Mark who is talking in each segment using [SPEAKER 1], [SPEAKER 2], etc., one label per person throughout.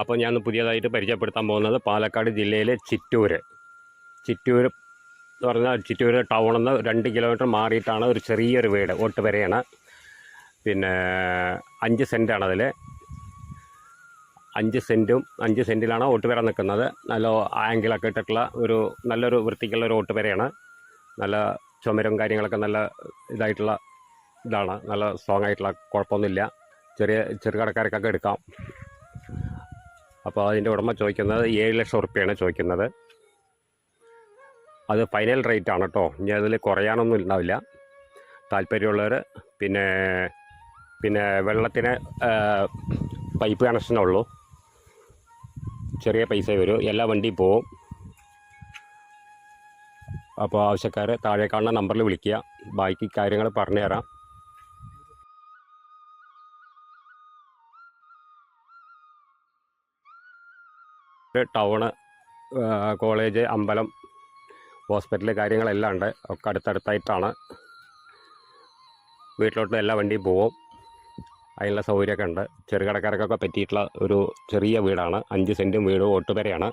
[SPEAKER 1] അപ്പോൾ ഞാൻ പുതിയതായിട്ട് പരിചയപ്പെടുത്താൻ പോകുന്നത് പാലക്കാട് ജില്ലയിലെ ചിറ്റൂർ ചിറ്റൂർ എന്ന് പറഞ്ഞാൽ ചിറ്റൂർ ടൗണിൽ നിന്ന് രണ്ട് കിലോമീറ്റർ മാറിയിട്ടാണ് ഒരു ചെറിയൊരു വീട് ഒട്ടുപെരയാണ് പിന്നെ അഞ്ച് സെന്റാണ് അതിൽ അഞ്ച് സെന്റും അഞ്ച് സെന്റിലാണ് ഓട്ടുപെര നിൽക്കുന്നത്. നല്ല ആംഗിളൊക്കെ ഇട്ടിട്ടുള്ള ഒരു നല്ലൊരു വൃത്തിക്കുള്ള ഒരു ഓട്ടുപെരയാണ് നല്ല ചുമരും കാര്യങ്ങളൊക്കെ നല്ല ഇതായിട്ടുള്ള ഇതാണ്. നല്ല സ്ട്രോങ് ആയിട്ടുള്ള കുഴപ്പമൊന്നുമില്ല. ചെറിയ ചെറുകടക്കാർക്കൊക്കെ എടുക്കാം. അപ്പോൾ അതിന്റെ ഉടമ ചോദിക്കുന്നത് ഏഴ് ലക്ഷം ഉറുപ്പ്യാണ് ചോദിക്കുന്നത്. അത് ഫൈനൽ റേറ്റ് ആണ് കേട്ടോ ഇനി അതിൽ കുറയാനൊന്നും ഉണ്ടാവില്ല. താല്പര്യമുള്ളവർ പിന്നെ പിന്നെ വെള്ളത്തിന് പൈപ്പ് കണക്ഷനേ ഉള്ളൂ. ചെറിയ പൈസ വരും. എല്ലാ വണ്ടിയും പോവും. അപ്പോൾ ആവശ്യക്കാർ താഴെ കാണുന്ന നമ്പറിൽ വിളിക്കുക. ബാക്കി കാര്യങ്ങൾ പറഞ്ഞുതരാം. ടൗണ് കോളേജ് അമ്പലം ഹോസ്പിറ്റൽ കാര്യങ്ങളെല്ലാം ഉണ്ട്. ഒക്കെ അടുത്തടുത്തായിട്ടാണ്. വീട്ടിലോട്ട് എല്ലാ വണ്ടിയും പോവും. അതിനുള്ള സൗകര്യമൊക്കെ ഉണ്ട്. ചെറുകിടക്കാർക്കൊക്കെ പറ്റിയിട്ടുള്ള ഒരു ചെറിയ വീടാണ്. അഞ്ച് സെന്റും വീടും ഒട്ടുപെരയാണ്.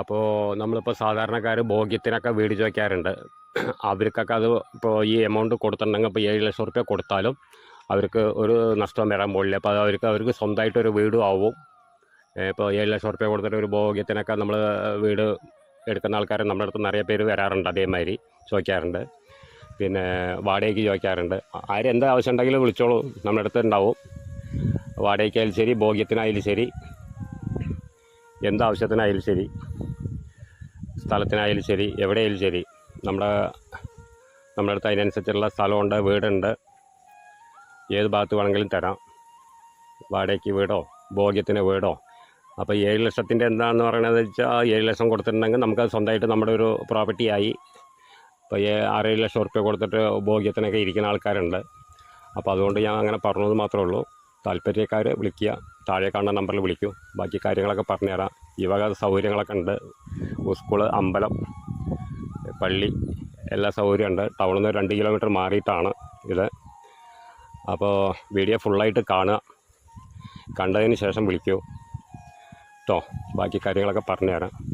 [SPEAKER 1] അപ്പോൾ നമ്മളിപ്പോൾ സാധാരണക്കാർ ഭോഗ്യത്തിനൊക്കെ വീട് ചോദിക്കാറുണ്ട്. അവർക്കൊക്കെ അത് ഇപ്പോൾ ഈ എമൗണ്ട് കൊടുത്തിട്ടുണ്ടെങ്കിൽ ഇപ്പോൾ ഏഴ് ലക്ഷം റുപ്യ കൊടുത്താലും അവർക്ക് ഒരു നഷ്ടം വരാൻ പോകില്ല. അപ്പോൾ അവർക്ക് അവർക്ക് സ്വന്തമായിട്ടൊരു വീടും ആവും. ഇപ്പോൾ ഏഴ് ലക്ഷം റുപ്യ കൊടുത്തിട്ട് ഒരു ഭോഗ്യത്തിനൊക്കെ നമ്മൾ വീട് എടുക്കുന്ന ആൾക്കാർ നമ്മുടെ അടുത്ത് നിറയെ പേര് വരാറുണ്ട് അതേമാതിരി ചോദിക്കാറുണ്ട്. പിന്നെ വാടകയ്ക്ക് ചോദിക്കാറുണ്ട്. ആരും എന്ത് ആവശ്യം ഉണ്ടെങ്കിലും വിളിച്ചോളൂ. നമ്മുടെ അടുത്ത് ഉണ്ടാവും. വാടകയ്ക്കായാലും ശരി ഭോഗ്യത്തിനായാലും ശരി. എന്താവശ്യത്തിനായാലും ശരി. സ്ഥലത്തിനായാലും ശരി എവിടെയായാലും ശരി. നമ്മുടെ നമ്മുടെ അടുത്ത് അതിനനുസരിച്ചുള്ള സ്ഥലമുണ്ട് വീടുണ്ട്. ഏത് ഭാഗത്ത് വേണമെങ്കിലും തരാം. വാടകയ്ക്ക് വീടോ ഭോഗ്യത്തിന് വീടോ അപ്പോൾ ഏഴ് ലക്ഷത്തിന്റെ എന്താണെന്ന് പറയണത് വെച്ചാൽ ഏഴ് ലക്ഷം കൊടുത്തിട്ടുണ്ടെങ്കിൽ നമുക്ക് സ്വന്തമായിട്ട് നമ്മുടെ ഒരു പ്രോപ്പർട്ടി ആയി. ഇപ്പോൾ ഏ- ആറേഴ് ലക്ഷം ഉറുപ്പ്യ കൊടുത്തിട്ട് ഭോഗ്യത്തിനൊക്കെ ഇരിക്കുന്ന ആൾക്കാരുണ്ട്. അപ്പോൾ അതുകൊണ്ട് ഞാൻ അങ്ങനെ പറഞ്ഞത് മാത്രമേ ഉള്ളൂ. താല്പര്യക്കാർ വിളിക്കുക. താഴെ കാണുന്ന നമ്പറിൽ വിളിക്കൂ. ബാക്കി കാര്യങ്ങളൊക്കെ പറഞ്ഞുതരാം ഈ വക സൗകര്യങ്ങളൊക്കെ ഉണ്ട്. സ്കൂൾ അമ്പലം പള്ളി എല്ലാ സൗകര്യമുണ്ട് ടൗണിൽ നിന്ന് രണ്ട് കിലോമീറ്റർ മാറിയിട്ടാണ് ഇത്. അപ്പോൾ വീഡിയോ ഫുള്ളായിട്ട് കാണുക. കണ്ടതിന് ശേഷം വിളിക്കൂ. കേട്ടോ ബാക്കി കാര്യങ്ങളൊക്കെ പറഞ്ഞുതരാം.